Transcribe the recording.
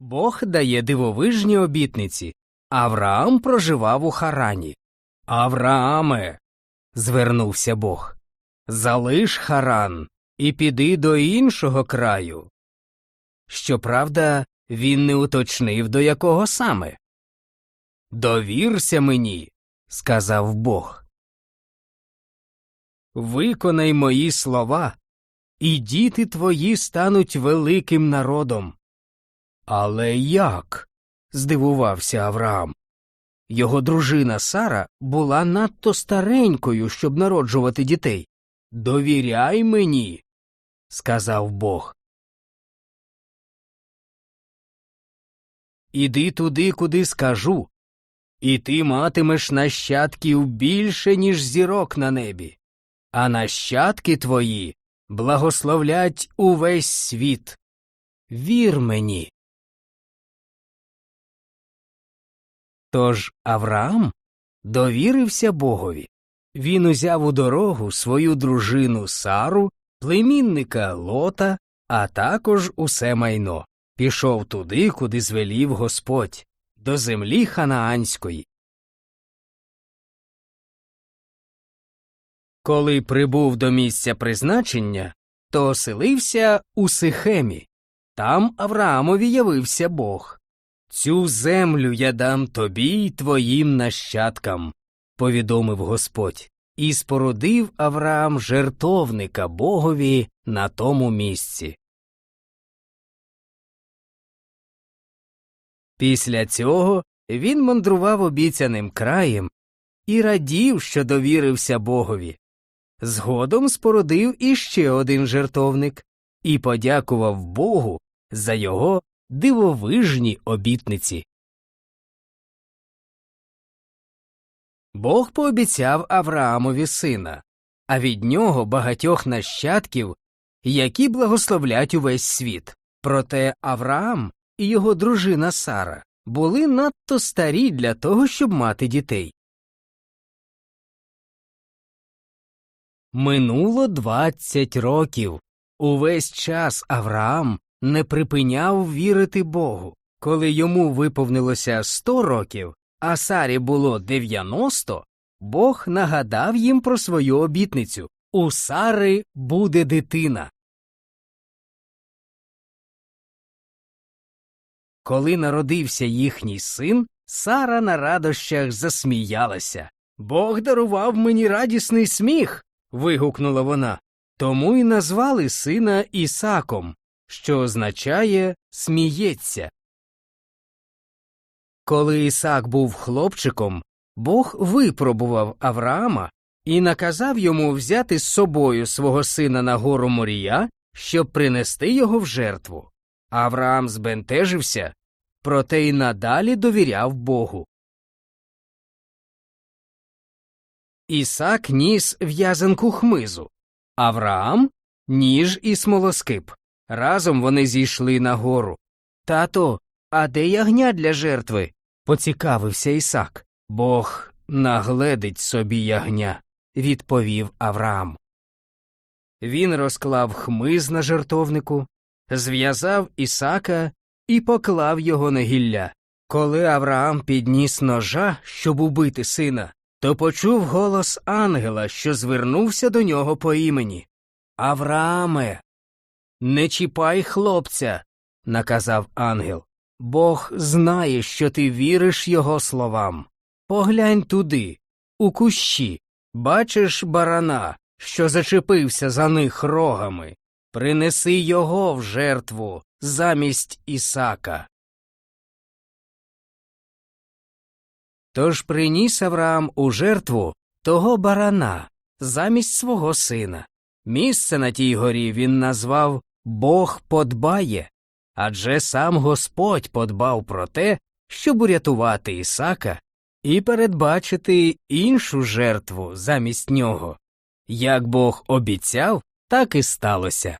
Бог дає дивовижні обітниці. Авраам проживав у Харані. Аврааме. звернувся Бог. Залиш Харан і піди до іншого краю. Щоправда, він не уточнив, до якого саме. Довірся мені, сказав Бог. Виконай мої слова, і діти твої стануть великим народом. Але як? здивувався Авраам. Його дружина Сара була надто старенькою, щоб народжувати дітей. Довіряй мені, сказав Бог. Іди туди, куди скажу, і ти матимеш нащадків більше, ніж зірок на небі, а нащадки твої благословлять увесь світ. Вір мені. Тож Авраам довірився Богові. Він узяв у дорогу свою дружину Сару, племінника Лота, а також усе майно. Пішов туди, куди звелів Господь, до землі ханаанської. Коли прибув до місця призначення, то оселився у Сихемі. Там Авраамові явився Бог. Цю землю я дам тобі й твоїм нащадкам, повідомив Господь, і спорудив Авраам жертовника Богові на тому місці. Після цього він мандрував обіцяним краєм і радів, що довірився Богові. Згодом спорудив іще один жертовник і подякував Богу за його дивовижні обітниці. Бог пообіцяв Авраамові сина, а від нього багатьох нащадків, які благословлять увесь світ. Проте Авраам і його дружина Сара були надто старі для того, щоб мати дітей. Минуло двадцять років. Увесь час Авраам не припиняв вірити Богу. Коли йому виповнилося сто років, а Сарі було дев'яносто, Бог нагадав їм про свою обітницю у Сари буде дитина. Коли народився їхній син, Сара на радощах засміялася. Бог дарував мені радісний сміх. вигукнула вона. Тому й назвали сина Ісаком, що означає сміється. Коли Ісак був хлопчиком, Бог випробував Авраама і наказав йому взяти з собою свого сина на гору Морія, щоб принести його в жертву. Авраам збентежився, проте й надалі довіряв Богу. Ісак ніс в'язанку хмизу, Авраам ніж і смолоскип. Разом вони зійшли на гору. Тато, а де ягня для жертви? поцікавився Ісак. Бог нагледить собі ягня, відповів Авраам. Він розклав хмиз на жертовнику, зв'язав Ісака і поклав його на гілля. Коли Авраам підніс ножа, щоб убити сина, то почув голос ангела, що звернувся до нього по імені. Аврааме. Не чіпай хлопця, наказав ангел. Бог знає, що ти віриш його словам. Поглянь туди, у кущі, бачиш барана, що зачепився за них рогами. Принеси його в жертву замість Ісака. Тож приніс Авраам у жертву того барана замість свого сина. Місце на тій горі він назвав Бог подбає, адже сам Господь подбав про те, щоб урятувати Ісака і передбачити іншу жертву замість нього. Як Бог обіцяв, так і сталося.